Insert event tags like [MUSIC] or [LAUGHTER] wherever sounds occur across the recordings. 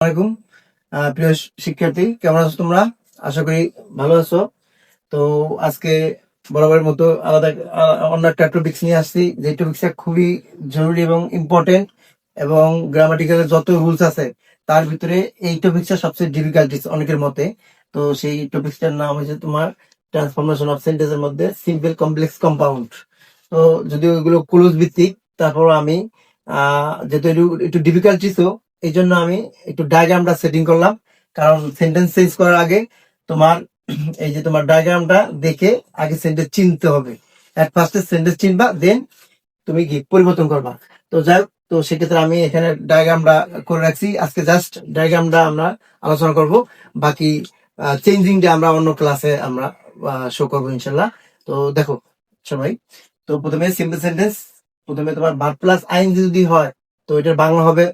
আলাইকুম। প্রিয় শিক্ষার্থী, কেমন আছো তোমরা? আশা করি ভালো আছো। তো আজকে বরাবরের মতো আলাদা অন্য একটা টপিক্স নিয়ে আসছি। যে টপিক্সটা খুবই জরুরি এবং ইম্পর্টেন্ট এবং গ্রামাটিক্যালের যত রুলস আছে, তার ভিতরে এই টপিক্সটা সবচেয়ে ডিফিকাল্টিস অনেকের মতে। তো সেই টপিক্সটার নাম হচ্ছে তোমার ট্রান্সফরমেশন অফ সেন্টেন্সের মধ্যে সিম্পল কমপ্লেক্স কম্পাউন্ড তো যদি এগুলো ক্লোজ ভিত্তিক তারপর আমি যেহেতু একটু- একটু ডিফিকাল্টিস এই জন্য আমি একটু ডায়াগ্রামটা সেটিং করলাম। কারণ সেন্টেন্স চেঞ্জ করার আগে তোমার, এই যে তোমার ডায়াগ্রামটা দেখে আগে সেন্টেন্স চিনতে হবে। এট ফার্স্টে সেন্টেন্স চিনবা দেন তুমি কি পরিবর্তন করবা। তো যাই তো সেক্ষেত্রে আমি এখানে ডায়াগ্রামটা করে রাখছি। আজকে জাস্ট ডায়াগ্রামটা আমরা আলোচনা করব। বাকি চেঞ্জিংটা আমরা অন্য ক্লাসে আমরা শো করব ইনশাল্লাহ তো দেখো, সবাই, তো প্রথমে সিম্পল সেন্টেন্স প্রথমে তোমার ভার্ব প্লাস আইন যদি হয়, তো এটার বাংলা হবে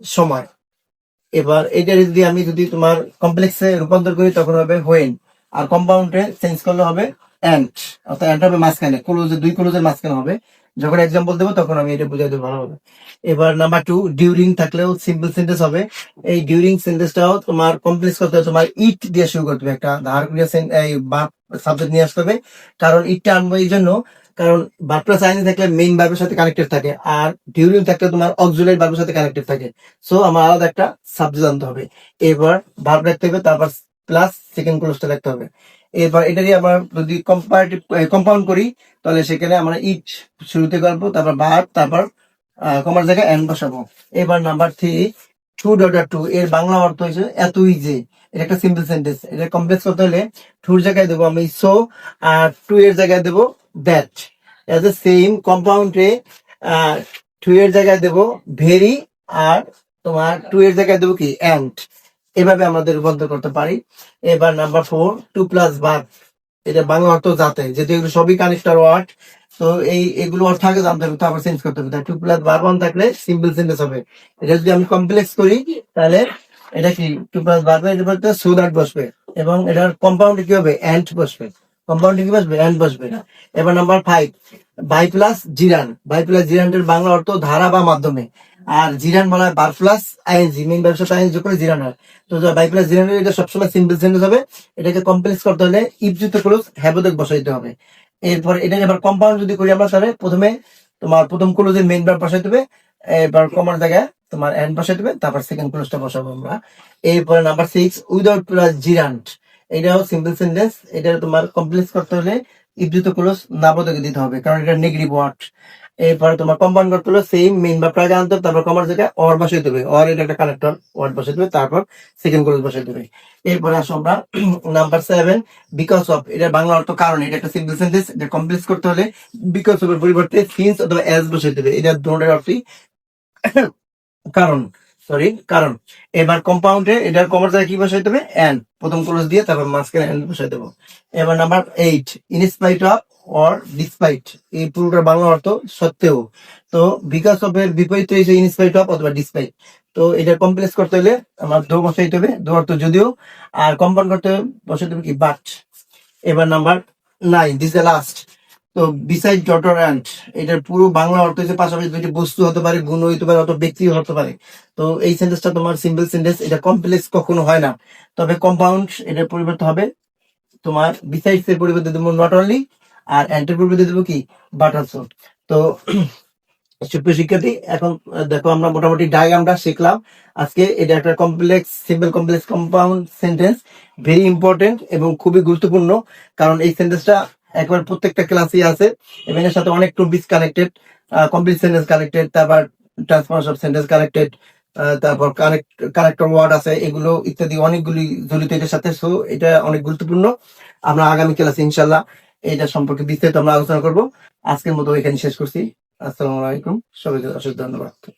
সময়। এবার এটা যদি আমি যদি তোমার কমপ্লেক্সে রূপান্তর করি, তখন হবে হোয়েন আর কম্পাউন্ডে চেঞ্জ করলে হবে অ্যান্ড অর্থাৎ অ্যান্ড হবে মাঝখানে ক্লোজে দুই ক্লোজের মাঝখানে হবে। যখন এক্সাম্পল দেবো, তখন আমি এটা বুঝাই দেবো ভালো হবে এবার নাম্বার টু ডিউরিং থাকলেও সিম্পল সেন্টেন্স হবে। এই ডিউরিং সেন্টেন্সটাও তোমার কমপ্লেক্স করতে হবে, তোমার ইট দিয়ে শুরু করতে হবে। একটা ধার এই সাবজেক্ট নিয়ে আসতে হবে। কারণ ইটটা আনব এই জন্য কারণ ভার্ব প্লাস থাকলে মেইন ভার্বের সাথে কানেক্টেড থাকে আর ডিউরিং থাকলে তোমার অক্সুলারি ভার্বের সাথে কানেক্টেড থাকে। সো আমার আলাদা একটা সাবজেক্ট আনতে হবে। এবার ভার্ব রাখতে হবে, তারপর প্লাস সেকেন্ড ক্লোজটা রাখতে হবে। এবার এটা এটারই আবার যদি কম্পারেটিভ কম্পাউন্ড করি, তাহলে সেখানে আমরা ইট শুরুতে করব, তারপর ভার্ব তারপর কমার জায়গায় এন বসাবো। এবার number three too daughter to এর বাংলা অর্থ হয়েছে এতই যে এটা একটা সিম্পল সেন্টেন্স এটা কমপ্লেক্স করতে হলে টুর জায়গায় দেবো আমি সো আর টু এর জায়গায় দেবো দ্যাট এজ এ সেম কম্পাউন্ডে টু এর জায়গায় দেবো, ভেরি আর তোমার টু এর জায়গায় দেবো কি অ্যান্ড এভাবে আমাদের রূপান্তর করতে পারি। এবার number four to plus verb এটা বাংলা অর্থ যাতে যেহেতু এগুলো সবই কানেক্টার ওয়ার্ড তো এই, এগুলো অর্থ আগে জানতে হবে, তারপর চেঞ্জ করতে হবে। টু প্লাস ভার্ব অন থাকলে সিম্পল সেন্টেন্স হবে। এটা যদি আমি কমপ্লেক্স করি, তাহলে এটা কি টু প্লাস ভার্ব এটা সো দ্যাট বসবে, এবং এটার কম্পাউন্ডে কি হবে অ্যান্ড বসবে। কম্পাউন্ডে কি বসবে অ্যান্ড বসবে না। এবার number five by plus gerund. By plus জিরানের বাংলা অর্থ ধারা বা মাধ্যমে। আর জিরান বলা হয় বার প্লাস আইএনজি মেইন ব্যবসা আইএনজি করে জিরান হয়। তো বাই প্লাস জিরানের এটা সবসময় সিম্পল সেন্টেন্স হবে। এটাকে কমপ্লেক্স করতে হলে ইপযুক্ত ক্লোজ হ্যাবোদক বসাইতে হবে। এরপর এটা এবার কম্পাউন্ড যদি করি আমরা তাহলে প্রথমে তোমার প্রথম ক্লোজের মেইন বার বসাইতে হবে। এবার কমার জায়গায় তোমার এন্ড বসাইতে হবে। তারপর সেকেন্ড ক্লোজটা বসাবো আমরা। এরপরে number six without plus gerund এটাও সিম্পল সেন্টেন্স এটা তোমার কমপ্লেক্স করতে হলে ইবজুত ক্লোজ নাবোধকে দিতে হবে, কারণ এটা নেগেটিভ ওয়ার্ড এরপরে তোমার কম্পাউন্ড করতে হলে সেম মেইন বা প্রায় আনতে হবে তারপর কমার জায়গায় অর বসাই দেবে অর এটা একটা কানেক্টর ওয়ার্ড বসাই দেবে তারপর সেকেন্ড ক্লোজ বসাই দেবে এরপরে আসো আমরা নাম্বার সেভেন বিকজ অফ এটা বাংলা অর্থ কারণ, এটা একটা সিম্পল সেন্টেন্স এটা কমপ্লেক্স করতে হলে বিকজ অফ এর পরিবর্তে সিন্স অথবা অ্যাজ বসাই দেবে এটা দুটোর অর্থই [CLEARS THROAT] কারণ। সরি কারণ এবার কম্পাউন্ডে এটার কমার জায়গায় কি বসাই দেবে এন্ড প্রথম ক্লোজ দিয়ে তারপর মাঝখানে এন বসাই দেবো এবার number eight in spite of or despite এই পুরোটার বাংলা অর্থ সত্ত্বেও। তো বিকাশ অফ এর বিপরীত হয়েছে ইনস্পাইট অফ অথবা ডিসপাইট তো এটা কমপ্লেক্স করতে হলে আমার দো বসাইতে হবে দো অর্থ যদিও। আর কম্পাউন্ড করতে হবে বসাইতে হবে কি বাট এবার number nine this the last তো বিসাইড ডটর অ্যান্ড এটার পুরো বাংলা অর্থ হচ্ছে পাশাপাশি দুইটি বস্তু হতে পারে, গুণ হতে পারে অথবা ব্যক্তি হতে পারে। তো এই সেন্টেন্সটা তোমার সিম্পল সেন্টেন্স এটা কমপ্লেক্স কখনো হয় না। তবে কম্পাউন্ড এটার পরিবর্তে হবে তোমার বিসাইডস এর পরিবর্তে দেবো নট অনলি আর অ্যান্টের পরিবর্তে দেবো কি? বাট অলসো তো [CLEARS THROAT] সুপ্রিয় শিক্ষার্থী, এখন দেখো আমরা মোটামুটি ডায়াগ্রামটা শিখলাম। আজকে এটা একটা complex simple complex compound sentence very important এবং খুবই গুরুত্বপূর্ণ। কারণ এই সেন্টেন্সটা একবার প্রত্যেকটা ক্লাসই আছে। এবং এর সাথে অনেক topics connected complete sentence connected তারপর ট্রান্সফরমেশন সেন্টেন্স কানেক্টেড তারপর কানেক্ট কানেক্টর ওয়ার্ড আছে, এগুলো ইত্যাদি অনেকগুলি জড়িত এটার সাথে সো এটা অনেক গুরুত্বপূর্ণ। আমরা আগামী ক্লাসে ইনশাল্লাহ এটা সম্পর্কে বিস্তারিত আমরা আলোচনা করব। আজকের মতো এখানে শেষ করছি। আসসালামু আলাইকুম। সবাইকে অশেষ ধন্যবাদ।